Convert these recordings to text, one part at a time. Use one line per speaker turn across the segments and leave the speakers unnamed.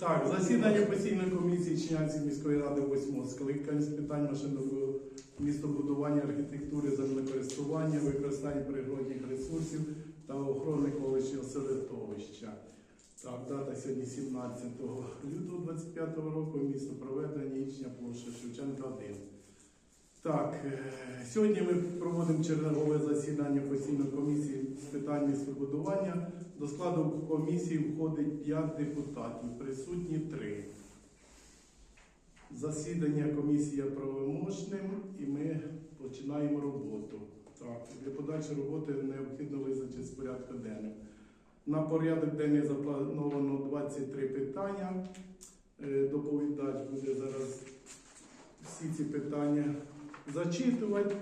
Так, засідання постійної комісії Чинянської міської ради 8 скликання з питань машинного містобудування, архітектури, землекористування, використання природних ресурсів та охорони колишнього середовища. Так, дата сьогодні 17 лютого 25 року, місто проведення, Ічня, площа Шевченка 1. Так, е, сьогодні ми проводимо чергове засідання постійної комісії з питань містобудування. До складу комісії входить 5 депутатів, присутні 3. Засідання комісії правомочним і ми починаємо роботу. Так, для подальшої роботи необхідно визначити з порядку денним. На порядок денний заплановано 23 питання. Е, Доповідач буде зараз всі ці питання зачитувати,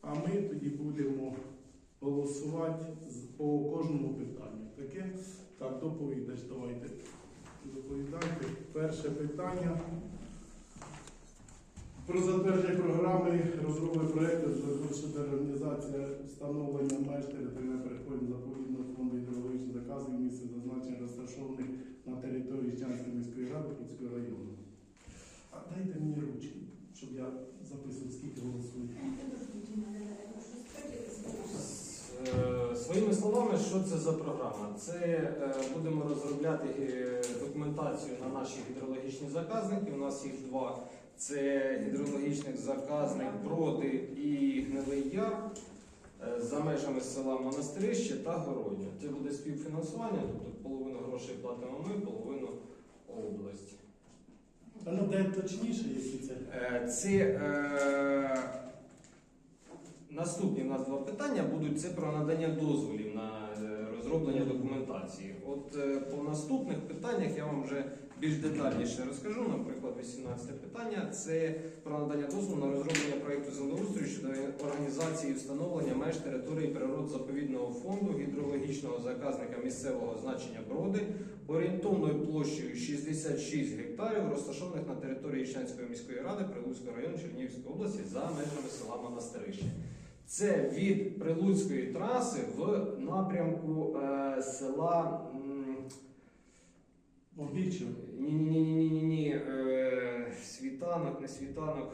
а ми тоді будемо голосувати по кожному питанню. Таке? Так, доповідач, давайте. Доповідайте. Перше питання. Про затвердження програми розробки проєкту щодо організація встановлення меж територіального переходу заповідного фонду гідрологічних заказів місця зазначення розташованих на території Чанської міської ради Кутського району. А дайте мені ручки, щоб я записував, скільки голосують.
Е, Своїми словами, що це за програма? Це е, будемо розробляти е, документацію на наші гідрологічні заказники. У нас їх два. Це гідрологічний заказник Броди і Гнилий Яр за межами села Монастирище та Городня. Це буде співфінансування, тобто половину грошей платимо ми, половину область.
А ну де точніше, які це.
Е, Це е, наступні в нас два питання будуть це про надання дозволів на е, розроблення документації. От е, по наступних питаннях я вам вже більш детальніше розкажу. Наприклад, 18 питання це про надання дозволу на розроблення проєкту землеустрою щодо організації встановлення меж території природно-заповідного фонду гідрологічного заказника місцевого значення броди орієнтовною площею 66 гектарів, розташованих на території Ічнянської міської ради Прилуцького району Чернігівської області за межами села Монастирище. Це від Прилуцької траси в напрямку е, села. м, світанок, світанок.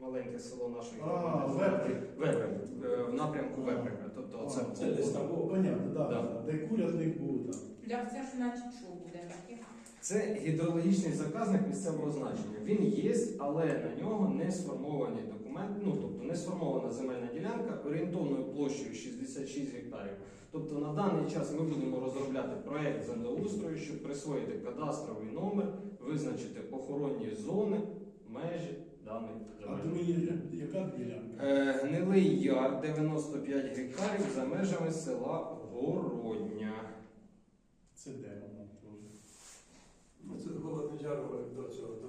Маленьке село нашої
А,
громади.
Веприк.
Веприк. Е, в напрямку Веприка. Тобто це,
А,
це десь там було.
Понятно, да,
Да.
да. Де курятник був там.
Для це ж значить, що буде таке?
Це гідрологічний заказник місцевого значення. Він є, але на нього не сформовані документи, ну тобто не сформована земельна ділянка орієнтовною площею 66 гектарів. Тобто на даний час ми будемо розробляти проект землеустрою, щоб присвоїти кадастровий номер, визначити охоронні зони, межі даних
А
земель.
яка ділянка?
Е, Гнилий яр 95 гектарів за межами села Городня.
Це де воно теж?
Ну, Це голодний яр говорить до цього, до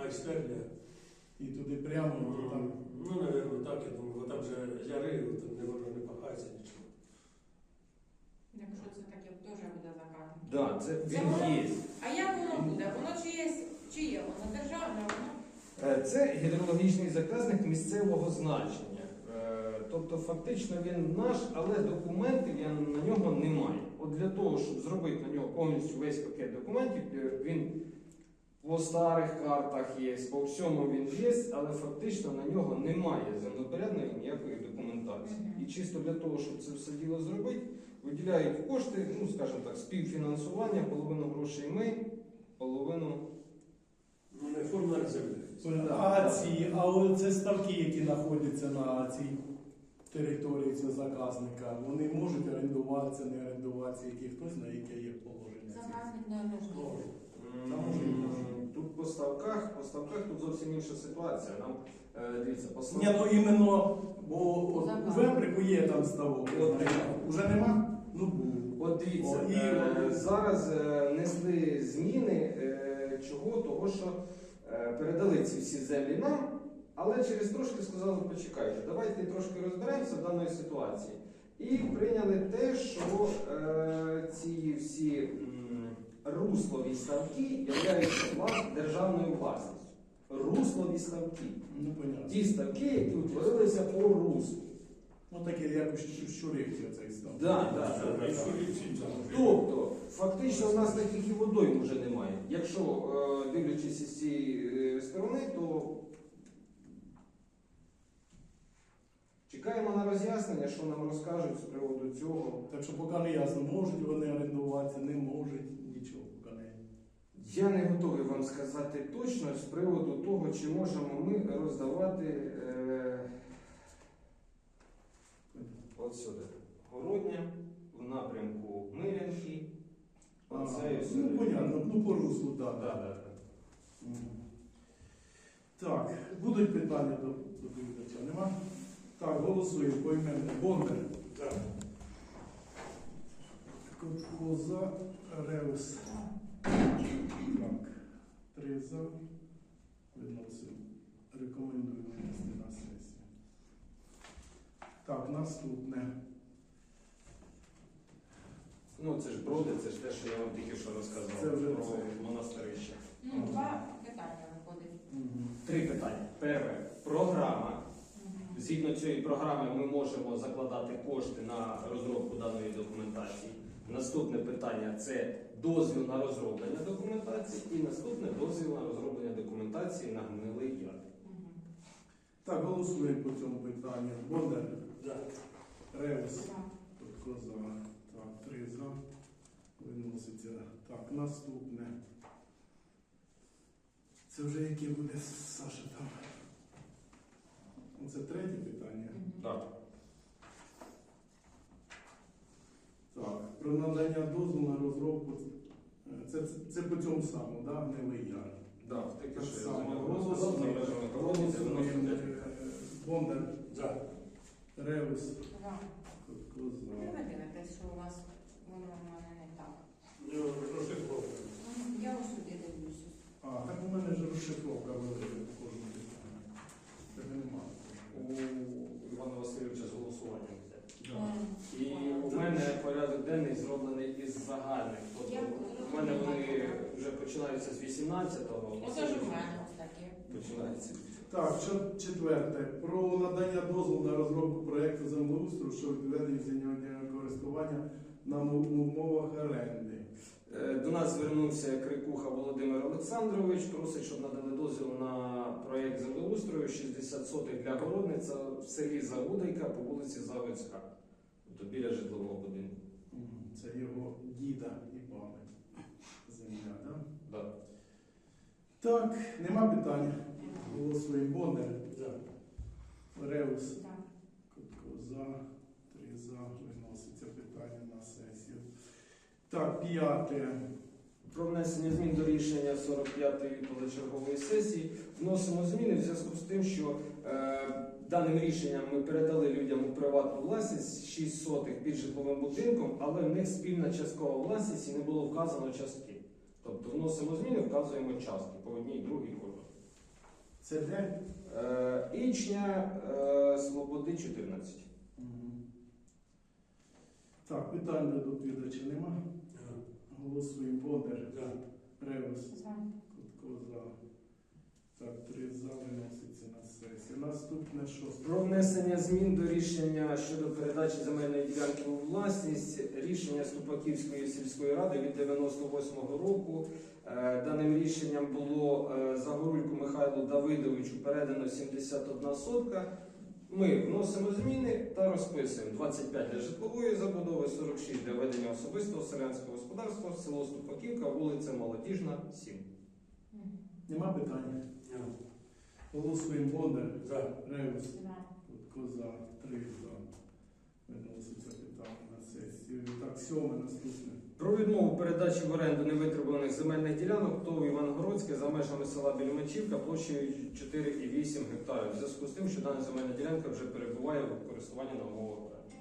майстерня.
І туди прямо, то там.
Ну, напевно, так, я думаю, бо там же яри, там не воно не пахається нічого.
Якщо це таке, теж буде заказник.
Да, це
Це
він
воно?
є.
А як воно буде? Воно чи є, чи є воно державне, воно?
Е, Це гідрологічний заказник місцевого значення. Е, Тобто, фактично він наш, але документів я на нього немає. От для того, щоб зробити на нього повністю весь пакет документів, е, він по старих картах є, по всьому він є, але фактично на нього немає землепорядної ніякої документації. І чисто для того, щоб це все діло зробити, виділяють кошти, ну скажімо так, співфінансування, половину грошей ми, половину.
Ну, не форма землі.
Да,
А
да.
ці, а оце ставки, які знаходяться на цій території цього заказника, вони можуть орендуватися, не орендуватися, які хтось знає, яке є положення.
Заказник не
може
Тут по ставках, по ставках тут зовсім інша ситуація. Нам е, дивіться, по
Ні,
ставках.
ну іменно, бо от у. Веприку є там ставок.
От нема.
Уже нема? Ну був.
От дивіться,
О, і-
е, зараз е, внесли зміни, чого? Того, що е, передали ці всі землі нам, але через трошки сказали, почекайте, давайте трошки розберемося в даної ситуації. І прийняли те, що е, ці всі руслові ставки являються влас- державною власністю. Руслові ставки.
Ну, понятно.
Ті ставки, які утворилися по руслу.
Ну таке, як у щ- щурівці оцей став.
Да, да, да, да. Фактично, у нас таких і водойм вже немає. Якщо е, дивлячись із цієї е, сторони, то чекаємо на роз'яснення, що нам розкажуть з приводу цього.
Так що поки не ясно, можуть вони орендуватися, не можуть, нічого поки не.
Я не готовий вам сказати точно з приводу того, чи можемо ми роздавати е, от сюди. Городня в напрямку Мирянки.
А,
все.
ну, понятно, ну по руслу, так.
Да, да, да.
Так, будуть питання до доповідача? Нема? Так, голосуємо поіменно. Бондар.
Так.
Коза, Реус. Так, три за. Виносимо. Рекомендую винести на сесію. Так, наступне.
Ну, це ж броди, це ж те, що я вам тільки що розказав
Це вже
про
це.
монастирище.
Ну, два питання виходить.
Три питання. Перше, програма. Згідно цієї програми ми можемо закладати кошти на розробку даної документації. Наступне питання це дозвіл на розроблення документації. І наступне дозвіл на розроблення документації на гнилий яр.
Мгм.
Так, голосуємо по цьому питанню. Бондар,
Да.
Реус.
Так.
Коза. Три за. Виноситься. Так, наступне. Це вже яке буде Саша там. Це третє питання.
Так.
Так, про надання дозволу на розробку. е, Це, це по цьому самому, да? Гнилий яр.
Так, таке
Так
що я
само
за нього
голосуємо.
розказав, за межами колонії, це
Голосуємо.
95.
Е, Бондар,
Да.
Реус,
Так.
Коза.
Ви не дивитесь, що у вас воно в мене не так.
Ну, трошки хлопець.
Ну, Я ось сюди дивлюся.
А, так у мене ж розшифровка велика в кожному питанні. Тебе нема.
У Івана Васильовича з голосуванням. йде.
Ем,
І у мене порядок денний зроблений із загальних. Тобто
Я
у мене вони вже починаються з 18-го.
Оце ж у мене таке.
Починається.
Так, що четверте. Про надання дозволу на розробку проєкту землеустрою щодо відведення зайнятого користування на умовах оренди.
Е, До нас звернувся Крикуха Володимир Олександрович, просить, щоб надали дозвіл на проєкт землеустрою 60 сотих для городниця в селі Загудайка по вулиці Заводська, тобто біля житлового будинку.
Це його діда і баби. Земля, так?
Да.
Так, нема питань. Голосуємо. Бондар,
Да.
Реус,
Так.
Котко за, три за, виноситься питання на сесію. Так, п'яте.
Про внесення змін до рішення 45-ї позачергової сесії вносимо зміни в зв'язку з тим, що е, даним рішенням ми передали людям у приватну власність 6 сотих під житловим будинком, але в них спільна часткова власність і не було вказано частки. Тобто вносимо зміни, вказуємо частки по одній, другій кожній.
Це де?
Е, Ічня е, Слободи 14.
Мгм. Так, питань до доповідача нема. Голосуємо. Бондар,
Да.
Ревус.
За.
Так, три за виноситься на сесію. Наступне шосте.
Про внесення змін до рішення щодо передачі земельної ділянки у власність рішення Ступаківської сільської ради від 98-го року. Е, Даним рішенням було е, Загорульку Михайлу Давидовичу передано 71 сотка. Ми вносимо зміни та розписуємо 25 для житлової забудови, 46 для ведення особистого селянського господарства, село Ступаківка, вулиця Молодіжна, 7.
Нема питання. Голосуємо. Бондар,
Да.
Реус,
За.
Котко за. Три за. Виноситься питання на сесію. Так, сьоме наступне.
Про відмову передачі в оренду невитребуваних земельних ділянок ТОВ Івангородське за межами села Більмачівка площею 4,8 гектарів. В зв'язку з тим, що дана земельна ділянка вже перебуває в користуванні на умовах оренди.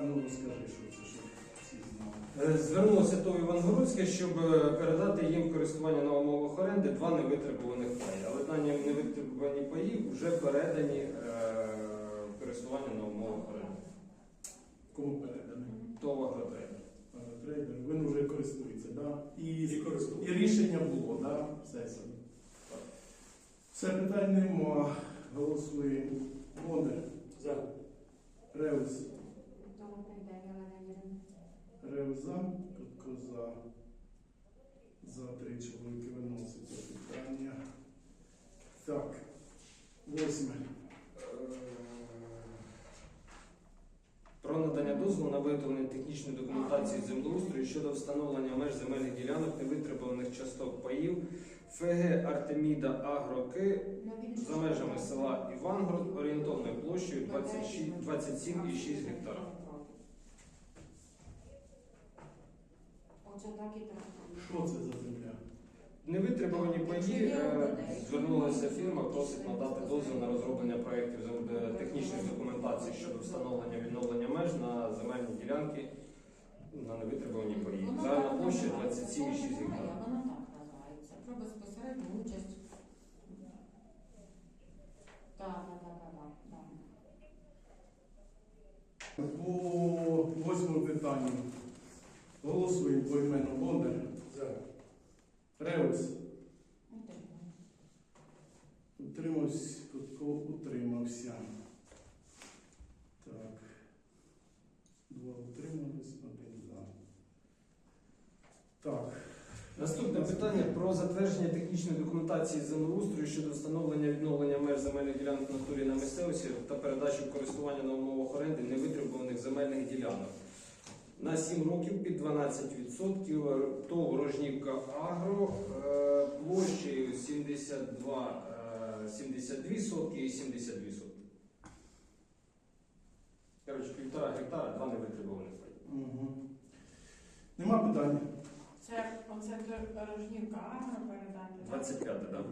А ну розкажи, що це, щоб
Е, Звернулося ТОВ Івангородське, щоб е, передати їм користування на умовах оренди два невитребуваних паї. Але дані невитребувані паї вже передані е, в користування на умовах оренди.
Кому переданий?
ТОВ Агротрейдер.
Трейдер, він вже користується, да? І,
І користується.
і рішення було, да? Сесії. Все питань нема. Голосуємо. Бондар,
За.
Реус. Реус за. Кутко за. Три чоловіки виноситься питання. Так. Восьме.
Про надання дозволу на виготовлення технічної документації землеустрою щодо встановлення меж земельних ділянок невитребуваних часток паїв ФГ Артеміда Агроки за межами села Івангород орієнтовною площею 27,6 гектара.
Оце так і так.
Що це за земля?
Невитребувані паї е, звернулася фірма, просить надати дозвіл на розроблення проєктів з- е, технічної документації щодо встановлення відновлення меж на земельні ділянки на невитребувані паї. Загальна площа 27,6 гектарів.
Воно так називається. Про безпосередню участь. Так, так, так, так, так.
По восьмому питанню. Голосуємо по імену Бондар.
За.
Реус.
Утримую.
Утримався, Кутко утримався. Так. Два утримались, один за. Так.
Наступне питання про затвердження технічної документації землеустрою щодо встановлення відновлення меж земельних ділянок натурі на місцевості та передачі користування на умовах оренди невитребуваних земельних ділянок. На 7 років під 12% ТОВ Рожнівка Агро е, площею 72, е, 72 сотки і 72 сотки. Коротше, півтора гектара, два невитребуваних.
Угу. Нема питань.
Це оце рожнівка передати.
25, так. Да.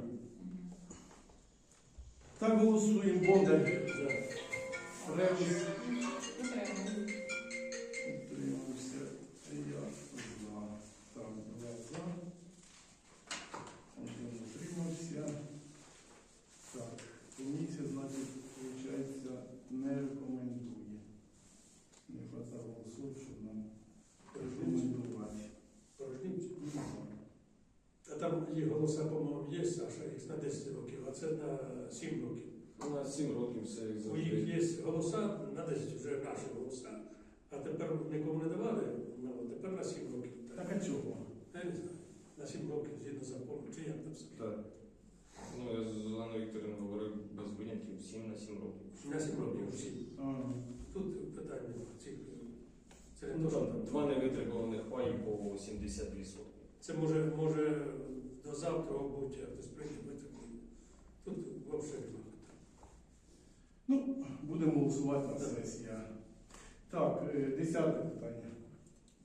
Так голосуємо. Бондар.
За.
Реус.
Утримую.
Утримався. Я за. Так, два за. Один утримався. Так, комісія, значить, виходить, не рекомендує. Не хватає голосів, щоб нам рекомендувати.
Порожнівці. А голоса, по-моєму, є, Саша, їх на 10 років, а це на 7 років.
На 7 років все
У їх є голоса, на 10 вже наші голоса. А тепер нікому не давали, ну, тепер на 7 років.
Так а чого?
Я не знаю. На 7 років згідно закону, чи як там все?
Так. Ну, я з Оленою Вікторівною говорив без винятків 7 на 7 років.
На 7 років всі.
Ага.
Тут питання цих. Це не
Ну,
то, що
там два невитребуваних паї по 72 сотки.
Це може, може до завтра а хтось прийде витримує. Тут взагалі немає.
Ну, будемо голосувати на сесії. Так, е, десяте питання.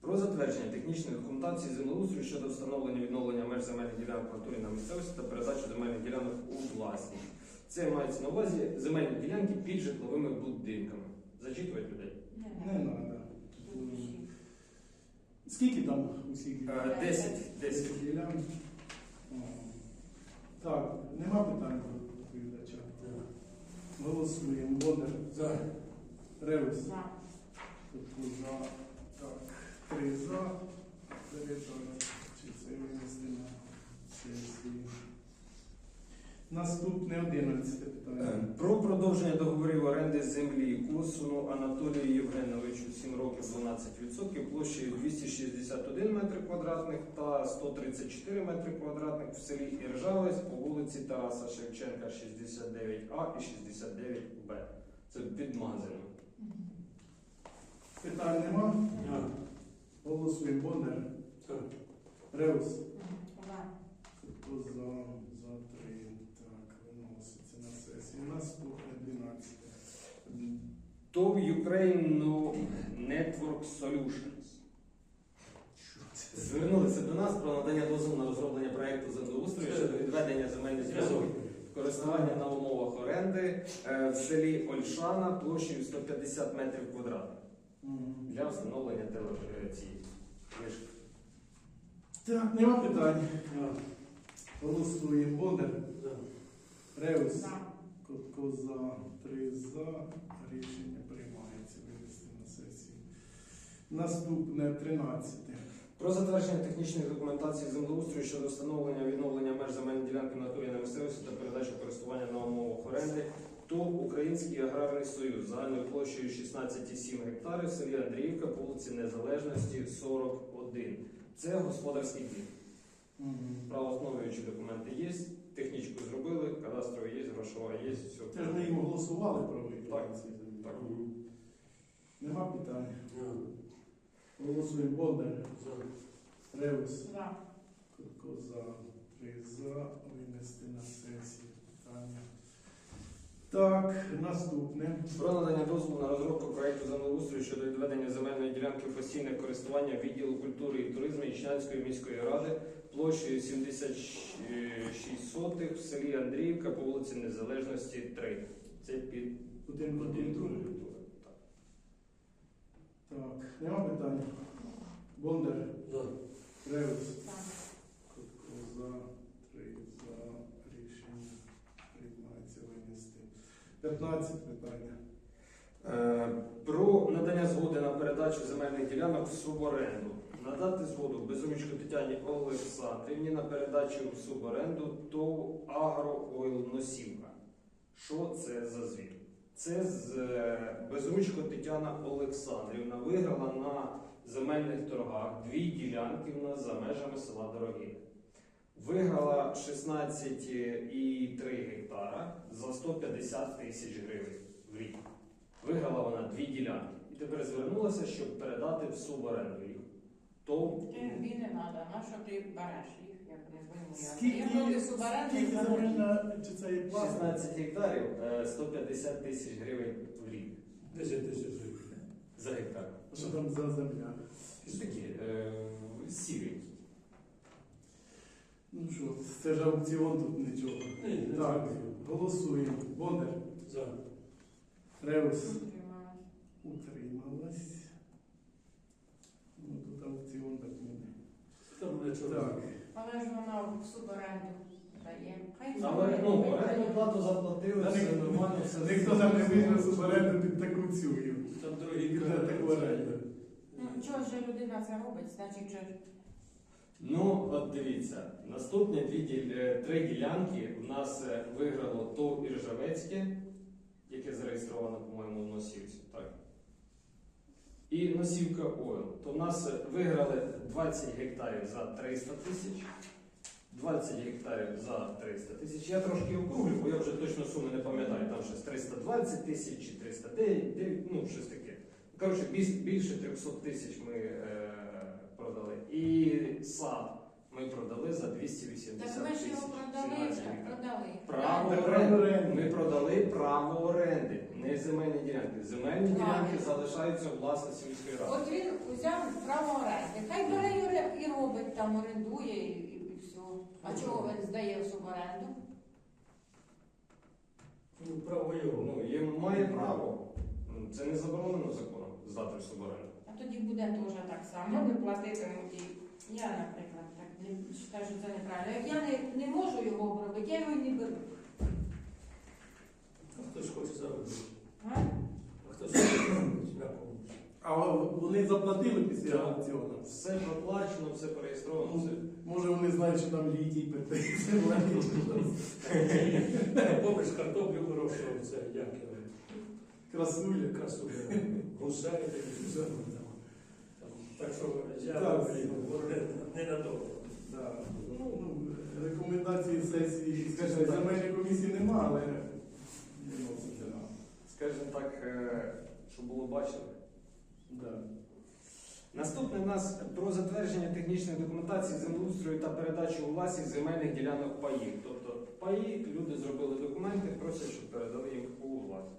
Про затвердження технічної документації землеустрою щодо встановлення відновлення меж земельних ділянок в натурі на місцевості та передачу земельних ділянок у власність. Це мається на увазі земельні ділянки під житловими будинками. Зачитувати людей.
Не треба. Скільки там усіх?
Е, 10. 10.
ділянок? О. Так, нема питань до доповідача. Голосуємо. Бондар.
За.
Реус.
За.
Тобто за. Так, три за. Передано. Чи Наступне одинадцяте питання.
Е, Про продовження договорів оренди землі Косуну Анатолію Євгеновичу 7 років 12% площею 261 метр квадратних та 134 метри квадратних в селі Іржавець по вулиці Тараса Шевченка 69А і 69Б. Це під магазином.
Питань нема? Голосуємо. Бондар. Реус. Хто за, за три. Так, виноситься на сесію. Наступне 12.
ТОВ Ukraine Network Solutions. Звернулися до нас про надання дозволу на розроблення проєкту землеустрою щодо відведення земельних ділянок в користування на умовах оренди е, в селі Ольшана площею 150 метрів квадратних для встановлення теле- цієї.
Так, нема питань. Голосуємо. Бондар. Реус.
За.
Котко за. Три за. Рішення приймається винести на сесію. Наступне 13.
Про затвердження технічної документації землеустрою щодо встановлення відновлення меж земельної ділянки в натурі на місцевості та передачу користування на умовах оренди ТОВ Український аграрний союз загальною площею 16,7 гектарів в селі Андріївка по вулиці Незалежності 41. Це господарський двір.
Мгм.
Правоосновуючі документи є, технічку зробили, кадастрові є, грошова є, все.
Це ж ми їм голосували про.
Так, так.
Нема питань. Голосуємо Бондар,
За.
Реус,
За.
Кутко за, три за, винести на сесію питання. Так, наступне.
Про надання дозволу на розробку проекту землеустрою щодо відведення земельної ділянки постійне користування відділу культури і туризму Ічнянської міської ради площею 76 сотих в селі Андріївка по вулиці Незалежності 3. Це під
Будинку культури.
Так.
Нема питань. Бондар,
За.
Реус,
За.
За, три за, рішення приймається винести. 15 питання.
Е, Про надання згоди на передачу земельних ділянок в суборенду. Надати згоду Безручко Тетяні Олександрівні на передачу в суборенду ТОВ Агроойл Носівка. Що це за звір? Це з е, Безручко Тетяна Олександрівна виграла на земельних торгах дві ділянки за межами села Дорогих. Виграла 16,3 гектара за 150 тисяч гривень в рік. Виграла вона дві ділянки. І тепер звернулася, щоб передати в суборенду
Тобі не треба, на що ти береш їх, як не пойму. я.
Скільки,
проти
скільки земельна, чи це є плата?
16 гектарів е, 150 тисяч гривень в рік
10 тисяч гривень.
за гектар.
А Що там за земля?
Це такі е, сірі.
Ну що, це ж аукціон тут нічого.
Ні, не
Так,
треба.
голосуємо. Бондар,
За.
Реус,
Утрималась.
утрималась. Ну тут аукціон так не.
Там нічого.
Так.
Але ж вона в суборенду дає. Хай
Але
суборенду
ну,
дає.
орендну плату заплатили,
Та
все
ні-
нормально, все
Ніхто там не виграв суверенну під таку цю.
Там другі
Вже таку оренду.
Ну, чого ж людина це робить, значить, що ж
Ну, от дивіться, наступні дві діл- е, три ділянки у нас е, виграло ТОВ Іржавецьке, яке зареєстровано, по-моєму, в Носівці, так? І Носівка ОЛ, То в нас е, виграли 20 гектарів за 300 тисяч, 20 гектарів за 300 тисяч. Я трошки округлю, бо я вже точно суми не пам'ятаю. Там щось 320 тисяч чи 309, дев'ять, ну щось таке. Коротше, більш- більше 300 тисяч ми е, продали. І сад ми продали за 280
Так ми ж
тисяч.
його продали
17
вже, продали.
Право
Так,
оренди.
оренди.
Ми продали право оренди, не земельні ділянки. Земельні
Правильно.
ділянки залишаються у власності міської ради.
От він взяв право оренди. Хай бере і ре- і робить там, орендує і, все. А чого він здає в суборенду?
Ну, право його.
Ну, є, має право. Ну, Це не заборонено законом здати в суборенду.
А тоді буде теж так само, не платитимуть. І я, наприклад, не вважаю, що це неправильно. Як я не, не можу його обробити, я його не беру.
А хтось хоче заробити.
А?
А хтось хоче заробити на.
А вони заплатили після
Так.
аукціону?
Все проплачено, все переєстровано, все.
Може вони знають, що там літій питається.
Помиш картоплю це як його.
Красуля.
Красу гусей, такі все. Так що я
Так.
блін, не надовго.
Да. Ну, рекомендації сесії, скажімо, земельної комісії нема, але виноситься на.
Скажімо так, е, щоб було бачено.
Да.
Наступне в нас про затвердження технічної документації землеустрою та передачу у власність земельних ділянок паїв. Тобто паї, люди зробили документи, просять, щоб передали їм у власність.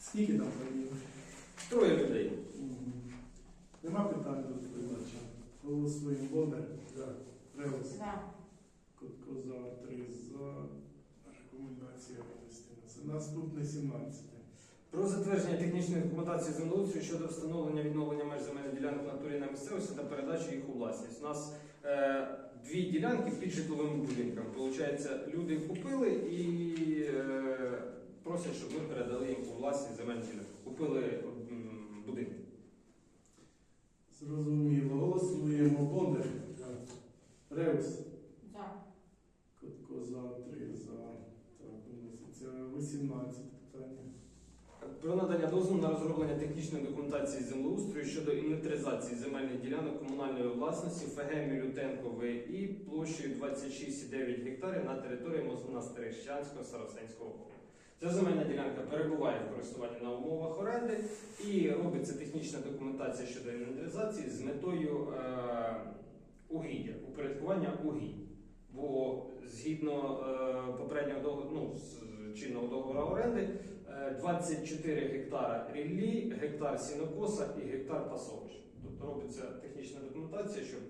Скільки там паїв?
Троє людей.
Нема питань до передачі. Голосуємо. Бондар,
Да.
Реус,
За.
Котко за, три за. Рекомендація винести на це. Наступне 17.
Про затвердження технічної документації землеустрою щодо встановлення відновлення меж земельних ділянок натурі на місцевості та передачі їх у власність. У нас е, дві ділянки під житловими будинками. Получається, люди купили і е, просять, щоб ми передали їм у власність земельні ділянки. Купили м, будинки.
Зрозуміло. Голосуємо. Бондар, Реус,
За.
Котко за, три за. виноситься. 18 питання.
Про надання дозволу на розроблення технічної документації землеустрою щодо інвентаризації земельних ділянок комунальної власності ФГ Мілютенко ВІ площею 26,9 гектарів на території Монастирищанського Сарасенського округу. Ця земельна ділянка перебуває в користуванні на умовах оренди і робиться технічна документація щодо інвентаризації з метою е, угіддя, упорядкування угідь. Бо згідно е, попереднього договору, ну, з чинного договору оренди, е, 24 гектара ріллі, гектар сінокоса і гектар пасовищ. Тобто робиться технічна документація, щоб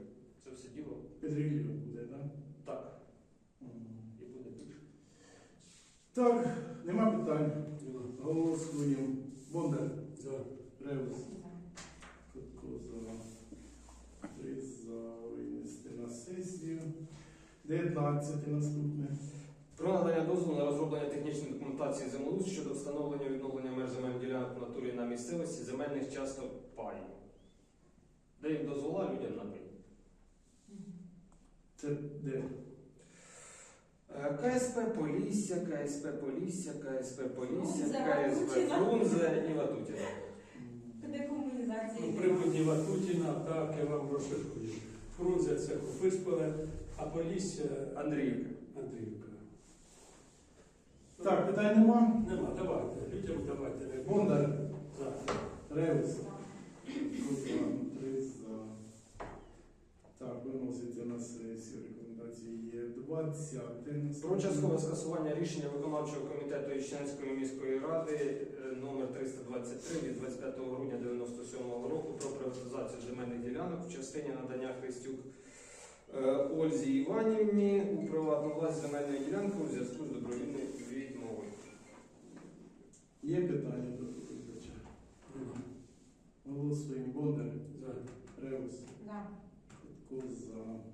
це все діло
Під ріллю буде, так?
так і буде більше.
Так, нема питань. Голосуємо. Бондар,
За.
Ревус, Котко за. Три за винести на сесію. 19 наступне.
Про надання дозволу на розроблення технічної документації землеустрою щодо встановлення відновлення меж земельних ділянок в натурі на місцевості земельних часток паїв. Де їм дозвола людям на пай.
Це де?
Е, КСП Полісся, КСП Полісся, КСП Полісся, КСП Фрунзе і Ватутіна.
Декомунізації.
У прикладі Ватутіна, так, я вам розшифрую. Фрунзе це Кописполе, а Полісся
Андріївка.
Андріївка.
Так, питань нема.
Нема, давайте, людям давайте.
Бондар. Ревус. Котко, три за. Так, виноситься на сесію. Є 20 наступне.
Про часткове скасування рішення виконавчого комітету Ічнянської міської ради е, номер 323 від 25 грудня 97 року про приватизацію земельних ділянок в частині надання Христюк е, Ользі Іванівні у приватну власть земельної ділянки у зв'язку з добровільною відмовою.
Є питання до доповідача? Голосуємо. Бондар,
За.
Котко за.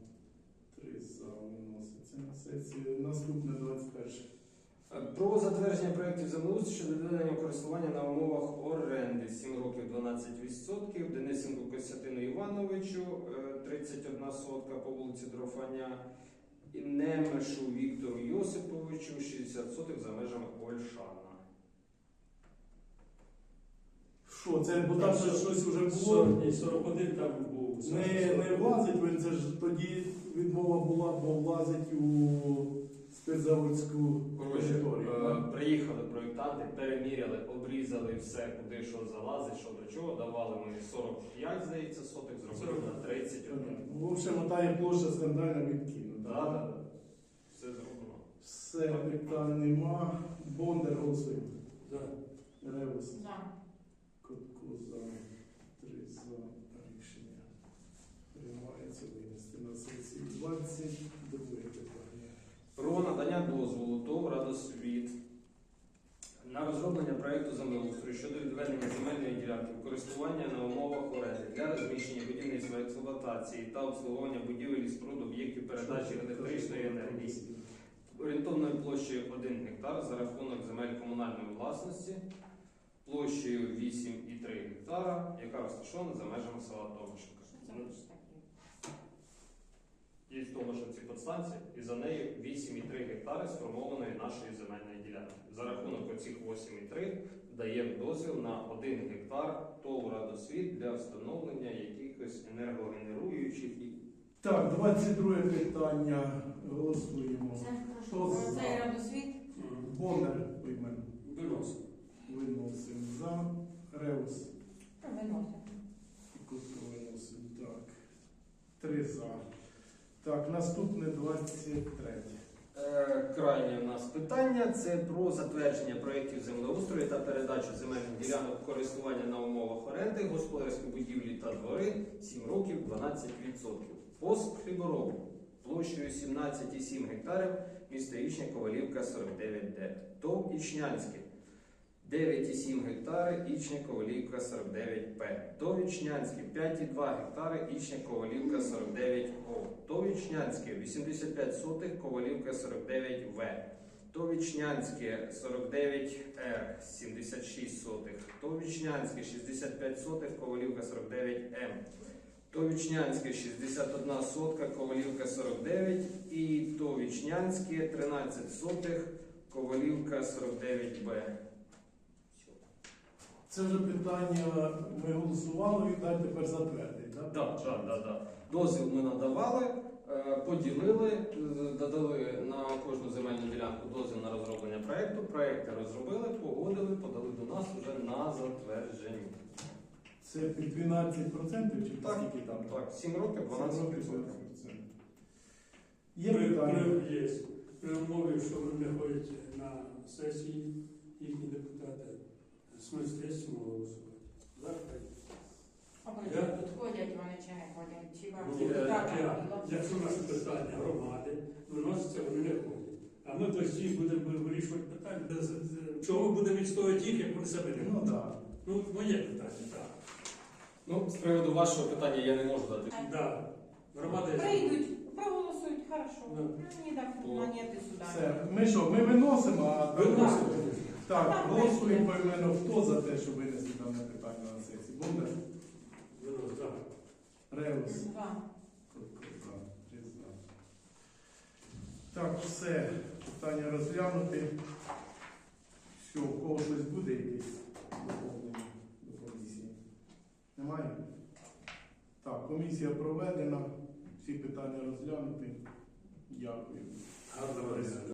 На сесію. Наступне 21.
Е, Про затвердження проєктів землеустрою щодо доведення користування на умовах оренди 7 років 12%. Денисенку Костянтину Івановичу е, 31 сотка по вулиці Дрофаня. І Немешу Віктору Йосиповичу 60 соток за межами Ольшана.
Що, це бо там ще щось вже було?
41 там був.
Не, не влазить, він це ж тоді відмова була, бо влазить у спецзаводську
Коротше,
територію.
е,
так?
приїхали проєктанти, переміряли, обрізали все, куди що залазить, що до чого. Давали ми 45, здається, соток, зробили на 31.
Ну, В общем, та площа скандальна відкинута.
Так, так, так. Все зроблено.
Все, питань нема. Бондар голосує.
За.
Ревус.
За.
Котко за. Три за. Рішення приймається винести на сесію. 22 питання.
Про надання дозволу ТОВ «Радосвіт» на розроблення проєкту землеустрою щодо відведення земельної ділянки в користування на умовах оренди для розміщення будівництва експлуатації та обслуговування будівель і споруд об'єктів передачі електричної енергії орієнтовною площею 1 гектар за рахунок земель комунальної власності площею 8,3 гектара, яка розташована за межами села Томашенка.
Що це таке?
Є в Томашинці підстанція, і за нею 8,3 гектари сформованої нашої земельної ділянки. За рахунок оцих 8,3 даємо дозвіл на 1 гектар ТОВ «Радосвіт» для встановлення якихось енергогенеруючих і
Так, 22 питання. Голосуємо.
Це
Хто за?
Цей радосвіт.
Бондар поіменно.
Виносимо.
Виносимо за. Ревус.
Виносимо.
Виносимо. Так. Три за. Так, наступне 23.
Е, Крайнє у нас питання це про затвердження проєктів землеустрою та передачу земельних ділянок користування на умовах оренди, господарські будівлі та двори 7 років 12%. Пост хліборобу площею 17,7 гектарів, місто Ічня, Ковалівка 49Д. ТОВ Ічнянське 9,7 гектари, Ічня, Ковалівка 49П. ТОВ Ічнянське 5,2 гектари, Ічня, Ковалівка 49О. ТОВ Ічнянське 85 сотих, Ковалівка 49В. ТОВ Ічнянське 49Р 76 сотих. ТОВ Ічнянське 65 сотих, Ковалівка 49М. ТОВ Ічнянське 61 сотка, Ковалівка 49 і ТОВ Ічнянське 13 сотих, Ковалівка 49Б.
Це вже питання ми голосували, віддати тепер затвердить, так?
Так, так, так, так. Дозвіл ми надавали, е, поділили, е, додали на кожну земельну ділянку дозвіл на розроблення проєкту. Проєкти розробили, погодили, подали до нас вже на затвердження.
Це під 12% чи
Так,
скільки там?
Так, 7 років, 12
12%. Є питання?
Є. При умові, що вони не ходять на сесії, їхні депутати, смисл є цьому голосувати. За.
А
Я-
чому тут ходять вони чи не ходять? Чи вам
Ну,
депутатам
я-
було?
Якщо наше питання громади виноситься, вони не ходять. А ми постійно будемо вирішувати питання. З- Чого ми будемо відстоювати їх, як вони себе не
Ну так.
Ну, моє питання, так.
Ну, з приводу вашого питання я не можу дати.
Да. Громада є.
Прийдуть, проголосують, хорошо.
Да.
Мені так монети сюди.
Все. Ми що, ми виносимо, а
Виносимо.
Так,
Так,
голосуємо поіменно. Хто за те, щоб винесли дане питання на сесії? Бондар? Реус?
Два.
Так, все. Питання розглянути. Все, у кого щось буде якесь доповнення до комісії? Немає? Так, комісія проведена. Всі питання розглянуті. Дякую.
Гарного.